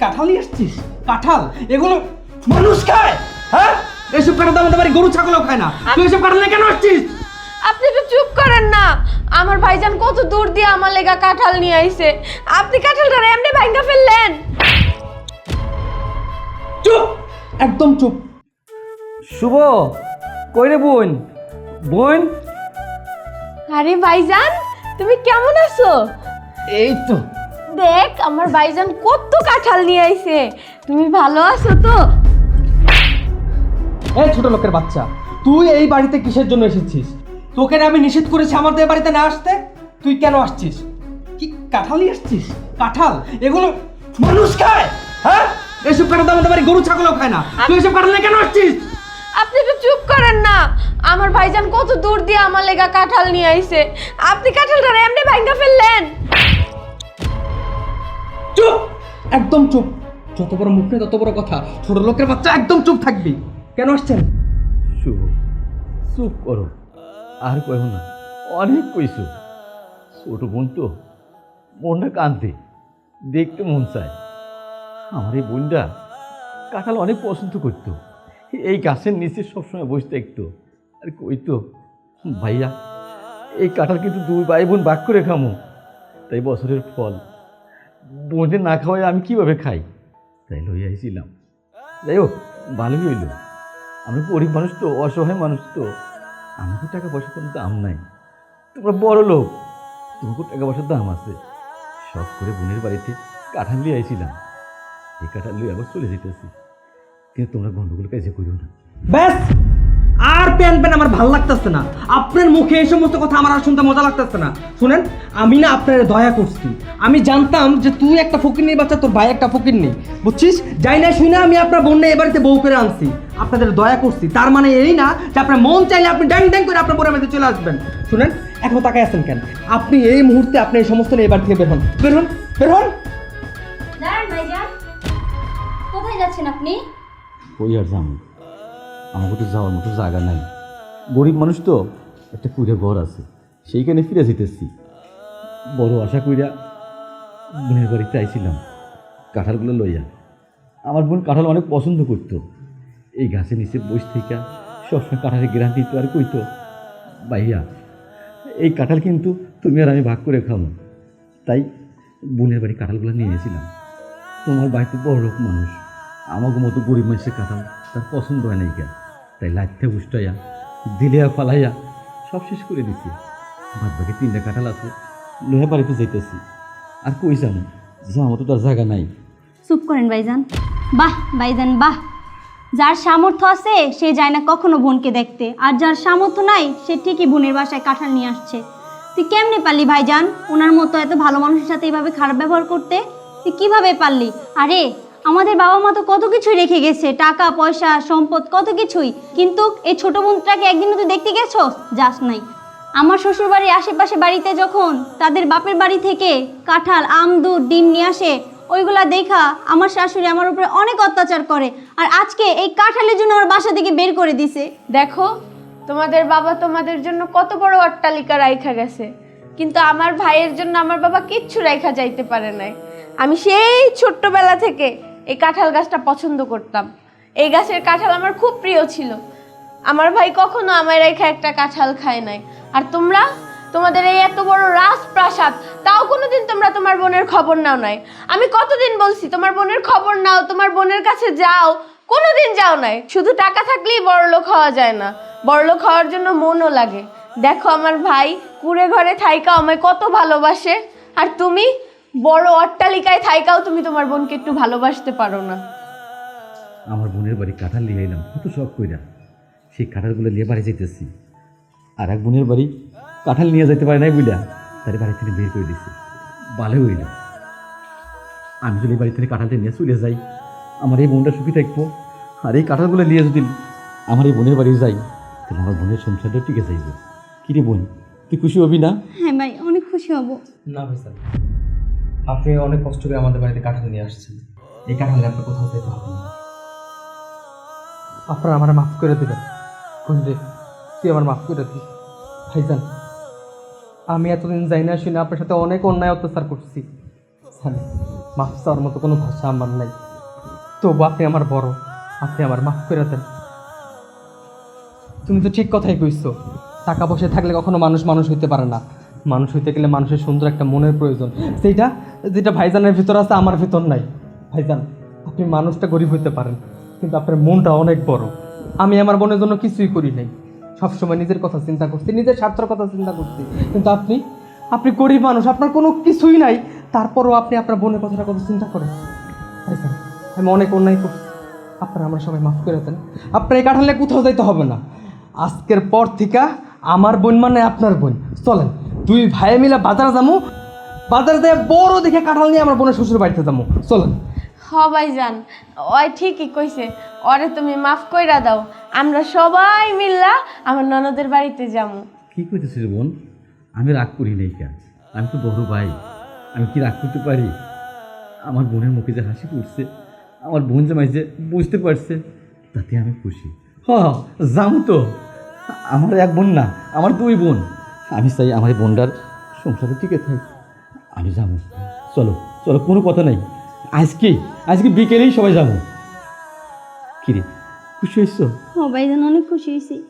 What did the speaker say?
কাঁঠাল নিয়ে আসছিস? কাঁঠাল? এগুলো মানুষ খায় হ্যাঁ? এসব কাঁঠাল তো আমাদের বাড়ি গরু ছাগলও খায় না। তুই এসব কাঁঠাল নিয়ে কেন আসছিস? আপনি একটু চুপ করেন না। আমার ভাইজান কত দূর দিয়ে আমার লেগা কাঁঠাল নিয়ে আইছে। আপনি কাঁঠালটা এমনি ভাঙ্গা ফেললেন। চুপ! একদম চুপ। শুভ কই রে বোন? বোন? আরে ভাইজান তুমি কেমন আছো? এই তো। দেখ আমার ভাইজান কত কাঁঠাল নিয়ে আইছে। তুমি ভালো আছো তো? এই ছোট লোকের বাচ্চা তুই এই বাড়িতে কিসের জন্য এসেছিস? তোকে না আমি নিষেধ করেছি আমাদের বাড়িতে না আসতে? তুই কেন আসছিস? কি কাঁঠাল নিয়ে আসছিস? কাঁঠাল? এগুলো মানুষ খায় হ্যাঁ? এসব কাঁঠাল তো আমাদের বাড়ি গরু ছাগলও খায় না। তুই এসব কাঁঠাল নিয়ে কেন আসছিস? আপনি একটু চুপ করেন না। আমার ভাইজান কত দূর দিয়ে আমার লেগা কাঁঠাল নিয়ে আইছে। আপনি কাঁঠালটা এমনি ভাঙ্গা ফেললেন। চুপ! একদম চুপ। যত বড় মুখ তত বড় কথা। ছোট লোকের বাচ্চা একদম চুপ থাকবি। কেন আসছেন? শুভ। চুপ করো। আর কইও না। অনেক কইছো। ছোট বোন তো। মনটা কান্দে দেখতে মন চায়। আমার এই বোনটা কাঁঠাল অনেক পছন্দ করতো। এই গাছের নিচে সবসময় বসে থাকতো। আর কইতো ভাইয়া, এই কাঁঠাল কিন্তু দুই ভাই বোন বাক করে খামো। তাই বছরের ফল বোনদের না খাওয়াই আমি কীভাবে খাই? তাই লই আইছিলাম। যাই হোক ভালোই হইল। আমরা গরিব মানুষ তো, অসহায় মানুষ তো। আমাকে টাকা পয়সা কোনো দাম নাই। তোমরা বড় লোক, তোমাকে টাকা পয়সার দাম আছে। সব করে বোনের বাড়িতে কাঁঠাল লিয়ে আইছিলাম। এই কাঁঠাল লিয়ে আবার চলে যেতেছি কিন্তু তোমরা গন্ডগোল কাজে করো না। ব্যাস! আর প্যান প্যান আমার ভালো লাগতেছে না। আপনার মুখে এই সমস্ত কথা আমার আর শুনতে মজা লাগতেছে না। শুনেন আমি না আপনার দয়া করছি। আমি জানতাম যে তুই একটা ফকির নেই বাচ্চা তোর ভাই একটা ফকির নেই। বুঝছিস? যাই না শুনে আমি আপনার বোন এ বাড়িতে বউ করে আনছি। আপনাদের দয়া করছি। তার মানে এই না যে আপনার মন চাইলে আপনি ড্যাং ড্যাং করে আপনার বোনের মধ্যে চলে আসবেন। শুনেন এখন তাকায় আছেন কেন? আপনি এই মুহূর্তে আপনি এই সমস্ত নিয়ে এবার থেকে বের হন। বের হন বের হন। কোথায় যাচ্ছেন আপনি? ওই আর আমাকে তো যাওয়ার মতো জায়গা নাই। গরিব মানুষ তো একটা কুড়ে ঘর আছে, সেইখানে ফিরে যেতেছি। বড় আশা কইরা বোনের বাড়িতে আইছিলাম, কাঁঠালগুলো লইয়া। আমার বোন কাঁঠাল অনেক পছন্দ করতো, এই গাছের নিচে বস থেকে সবসময় কাঁঠালের গ্রান দিত আর কইতো, ভাইয়া, এই কাঁঠাল কিন্তু তুমি আর আমি ভাগ করে খাব। তাই বোনের বাড়ি কাঁঠালগুলো নিয়ে এসেছিলাম তোমার বাড়িতে বড় লোক মানুষ। আমাকে মতো গরিব মানুষের কাঁঠাল তার পছন্দ হয় নাই কেন? তাই লাইটটা উষ্টাইয়া দিলিয়া ফালাইয়া সব শেষ করে দিছি। বাদ বাকি তিনটা কাঁঠাল আছে লোহা বাড়িতে যাইতেছি। আর কই যাব যাওয়ার মতো তার জায়গা নাই। চুপ করেন ভাইজান। বাহ ভাইজান, বাহ। যার সামর্থ্য আছে, সে যায় না কখনো বোনকে দেখতে। আর যার সামর্থ্য নাই, সে ঠিকই বোনের বাসায় কাঁঠাল নিয়ে আসছে। তুই কেমনে পারলি ভাইজান? ওনার মতো এত ভালো মানুষের সাথে এইভাবে খারাপ ব্যবহার করতে? তুই কীভাবে পারলি? আরে আমাদের বাবা মা তো কত কিছুই রেখে গেছে, টাকা, পয়সা, সম্পদ, কত কিছুই। কিন্তু এই ছোট বোনটাকে একদিনও তুই দেখতে গেছো? যাস নাই। আমার শ্বশুরবাড়ির আশেপাশে বাড়িতে যখন তাদের বাপের বাড়ি থেকে কাঁঠাল, আম, দুধ, ডিম নিয়ে আসে, ওইগুলা দেখা আমার শাশুড়ি আমার উপরে অনেক অত্যাচার করে আর আজকে এই কাঁঠালের জন্য আমার বাসা থেকে বের করে দিছে। দেখো, তোমাদের বাবা তোমাদের জন্য কত বড় অট্টালিকা রাইখা গেছে, কিন্তু আমার ভাইয়ের জন্য আমার বাবা কিচ্ছু রাইখা যাইতে পারে নাই। আমি সেই ছোট্টবেলা থেকে এই কাঁঠাল গাছটা পছন্দ করতাম। এই গাছের কাঁঠাল আমার খুব প্রিয় ছিল। আমার ভাই কখনো আমার রেখা একটা কাঁঠাল খায় নাই। আর তোমরা? তোমাদের এই এত বড় রাজপ্রাসাদ, তাও কোনোদিন তোমরা তোমার বোনের খবর নাও নাই। আমি কতদিন বলছি, তোমার বোনের খবর নাও, তোমার বোনের কাছে যাও। কোনোদিন যাও নাই। শুধু টাকা থাকলেই বড়লোক হওয়া যায় না। বড়লোক হওয়ার জন্য মনও লাগে। দেখো আমার ভাই, কুড়ে ঘরে থাইকা আমায় কত ভালোবাসে। আর তুমি? বড় অট্টালিকায় থাইকাও তুমি তোমার বোনকে একটু ভালোবাসতে পারো না। আমার বোনের বাড়ি কাঁঠাল নিয়ে এলাম কত শখ কইরা। সেই কাঁঠালগুলো নিয়ে বাড়ি যেতেছি আর এক বোনের বাড়ি কাঁঠাল নিয়ে যেতে পারে নাই বুঝলা তার বাড়ি থেকে বের করে দিছি। ভালো হইল। আমি যদি বাড়ি থেকে কাঁঠালটা নিয়ে চলে যাই আমার এই বোনটা সুখী থাকব। আর এই কাঁঠালগুলো নিয়ে যদি আমার এই বোনের বাড়ি যাই তাহলে আমার বোনের সংসারটা টিকে যাইব। কী রে বোন তুই খুশি হবি না? হ্যাঁ ভাই অনেক খুশি হব। না ভাই স্যার। আপনি অনেক কষ্ট করে আমাদের বাড়িতে কাঁঠাল নিয়ে আসছেন। এই কাঁঠালে আপনার কোথাও যেতে হবে না। আপনারা আমার মাফ করে দেবেন। কুঞ্জে, তুই আমার মাফ করে দিস ভাইজান, আমি এতদিন যাই না, শুনে আপনার সাথে অনেক অন্যায় অত্যাচার করছি। মাফ চাওয়ার মতো কোনো ভাষা আমার নাই। তবু আপনি আমার বড়, আপনি আমার মাফ করে দেন। তুমি তো ঠিক কথাই কইছো, টাকা পয়সা থাকলে কখনো মানুষ মানুষ হইতে পারে না। মানুষ হইতে গেলে মানুষের সুন্দর একটা মনের প্রয়োজন। সেইটা, যেটা ভাইজানের ভিতর আছে, আমার ভিতর নাই। ভাইজান, আপনি মানুষটা গরিব হইতে পারেন, কিন্তু আপনার মনটা অনেক বড়। আমি আমার বোনের জন্য কিছুই করি নাই। সবসময় নিজের কথা চিন্তা করছি, নিজের স্বার্থের কথা চিন্তা করছি। কিন্তু আপনি আপনি গরিব মানুষ, আপনার কোনো কিছুই নাই। তারপরও আপনি আপনার বোনের কথাটা কথা চিন্তা করেন? ভাইজান, আমি অনেক অন্যায় করছি। আপনারা আমরা সবাই মাফ করে দেন। আপনার এই কাঠালে কোথাও যাইতে হবে না। আজকের পর থেকে আমার বোন মানে আপনার বোন। চলেন দুই ভাই মিলে বাজারে যাব বাজারে যেয়ে বড় দেখে কাঁঠাল নিয়ে আমার বোনের শ্বশুর বাড়িতে যাব চলেন হ ভাইজান ওই ঠিকই কইছে। ওরে তুমি মাফ কইরা দাও। আমরা সবাই মিল্লা আমার ননদের বাড়িতে যাব কি করতেছিস বোন? আমি রাগ করি নাই কেন? আমি তো বড় ভাই। আমি কি রাগ করতে পারি? আমার বোনের মুখে যে হাসি ফুটছে আমার বোন জামাই যে বুঝতে পারছে তাতে আমি খুশি। হ যাম তো। আমার এক বোন না আমার দুই বোন। আমি চাই আমার বোনটার সংসারে টিকে থাক। আমি যাব। চলো চলো, কোনো কথা নাই। আজকে আজকে বিকেলেই সবাই যাব। কিরে, খুশি হয়েছ? সবাই যেন অনেক খুশি হয়েছি।